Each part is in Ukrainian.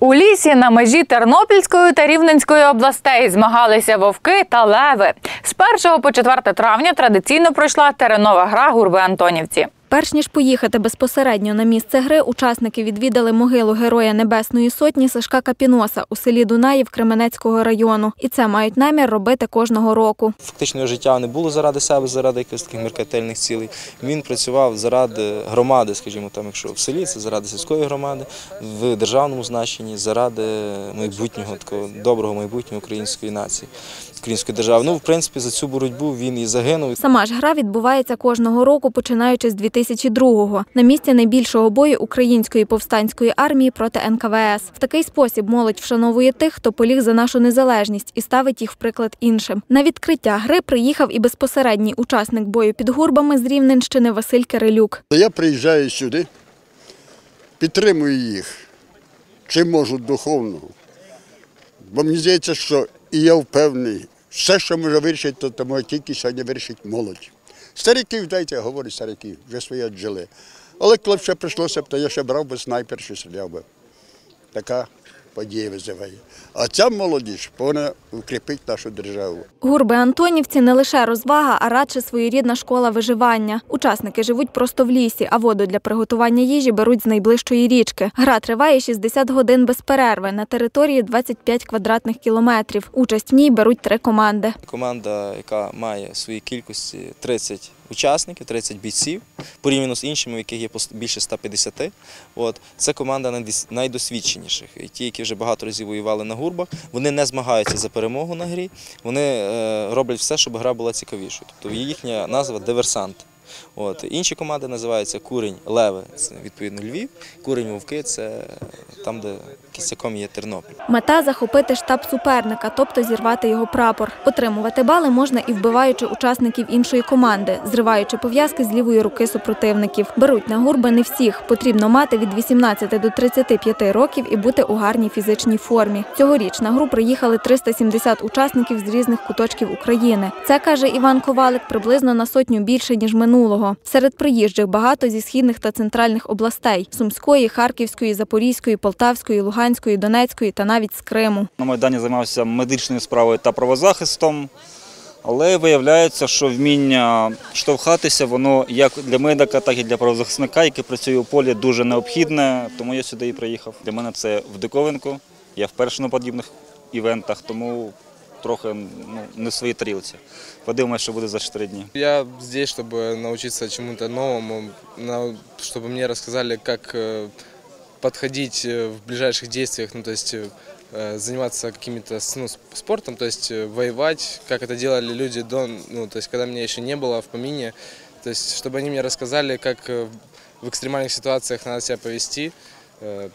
У лісі на межі Тернопільської та Рівненської областей змагалися вовки та леви. З 1 по 4 травня традиційно пройшла теренова гра Гурби Антонівці. Перш ніж поїхати безпосередньо на місце гри, учасники відвідали могилу Героя Небесної Сотні Сашка Капіноса у селі Дунаїв Кременецького району. І це мають намір робити кожного року. Фактично життя не було заради себе, заради якихось таких меркантильних цілей. Він працював заради громади, скажімо, там, якщо в селі, це заради сільської громади, в державному значенні, заради майбутнього такого доброго майбутнього української нації, української держави. Ну, в принципі, за цю боротьбу він і загинув. Сама ж гра відбувається кожного року, починаючи з 2002-го, на місці найбільшого бою української повстанської армії проти НКВС. В такий спосіб молодь вшановує тих, хто поліг за нашу незалежність і ставить їх в приклад іншим. На відкриття гри приїхав і безпосередній учасник бою під гурбами з Рівненщини Василь Кирилюк. Я приїжджаю сюди, підтримую їх, чим можу духовно. Бо мені здається, що і я впевнений, все, що може вирішити, то, може тільки сьогодні вирішить молодь. Стариків, дайте, говорить стариків, вже своє віджили. Але коли б ще прийшлося б, то я ще брав би снайпер, що стріляв би. Така подія визиває. А ця молодіж повинна укріпити нашу державу. Гурби Антонівці не лише розвага, а радше своєрідна школа виживання. Учасники живуть просто в лісі, а воду для приготування їжі беруть з найближчої річки. Гра триває 60 годин без перерви на території 25 квадратних кілометрів. Участь в ній беруть три команди. Команда, яка має свої кількості 30 учасників, 30 бійців, порівняно з іншими, яких є більше 150. От. Це команда найдос- найдосвідченіших. Ті, які вже багато разів воювали на гурбах, вони не змагаються за перемогу на грі, вони е, роблять все, щоб гра була цікавішою. Тобто їхня назва диверсант. От. Інші команди називаються Курень, Леви, це відповідно Львів, Курень, Вовки це там, де кістяком є Тернопіль. Мета захопити штаб суперника, тобто зірвати його прапор. Отримувати бали можна і вбиваючи учасників іншої команди, зриваючи пов'язки з лівої руки супротивників. Беруть на гурби не всіх. Потрібно мати від 18 до 35 років і бути у гарній фізичній формі. Цьогоріч на гру приїхали 370 учасників з різних куточків України. Це каже Іван Ковалик приблизно на сотню більше ніж минулого. Серед приїжджих багато зі східних та центральних областей: Сумської, Харківської, Запорізької, Полтавської, Луганської, Донецької та навіть з Криму. На Майдані займався медичною справою та правозахистом, але виявляється, що вміння штовхатися, воно як для медика, так і для правозахисника, який працює у полі, дуже необхідне, тому я сюди і приїхав. Для мене це в диковинку. Я вперше на подібних івентах, тому трохи ну, не в своїй тарілці. Подивимось, що буде за 4 дні. Я здесь, чтобы научиться чему-то новому, на- чтобы мне рассказали, как э, подходить э, в ближайших действиях, ну то есть э, заниматься каким-то с- ну, с- спортом, то есть э, воевать, как это делали люди до, ну то есть когда меня еще не было в помине, то есть чтобы они мне рассказали, как э, в экстремальных ситуациях надо себя повести, э,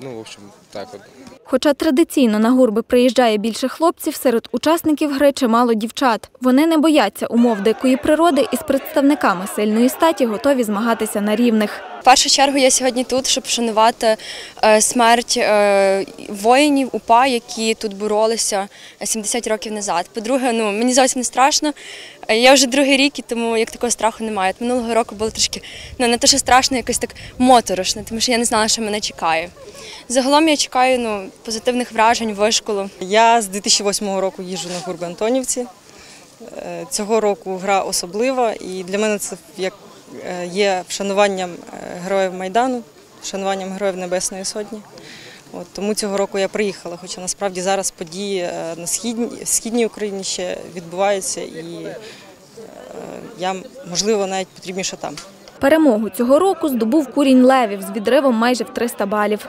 ну в общем так от. Хоча традиційно на гурби приїжджає більше хлопців, серед учасників гри чимало дівчат. Вони не бояться умов дикої природи і з представниками сильної статі готові змагатися на рівних. В першу чергу я сьогодні тут, щоб вшанувати е, смерть е, воїнів УПА, які тут боролися 70 років назад. По-друге, ну мені зовсім не страшно. Е, Я вже другий рік, і тому як такого страху немає. Минулого року було трошки ну не те, що страшно, якось так моторошно, тому що я не знала, що мене чекає. Загалом я чекаю ну позитивних вражень, вишколу. Я з 2008 року їжджу на гурби Антонівці. Е, Цього року гра особлива, і для мене це як е, є вшануванням е, героїв Майдану, вшануванням героїв Небесної Сотні. От, тому цього року я приїхала, хоча насправді зараз події е, на східній, східній Україні ще відбуваються, і е, я, можливо, навіть потрібніше там. Перемогу цього року здобув курінь левів з відривом майже в 300 балів.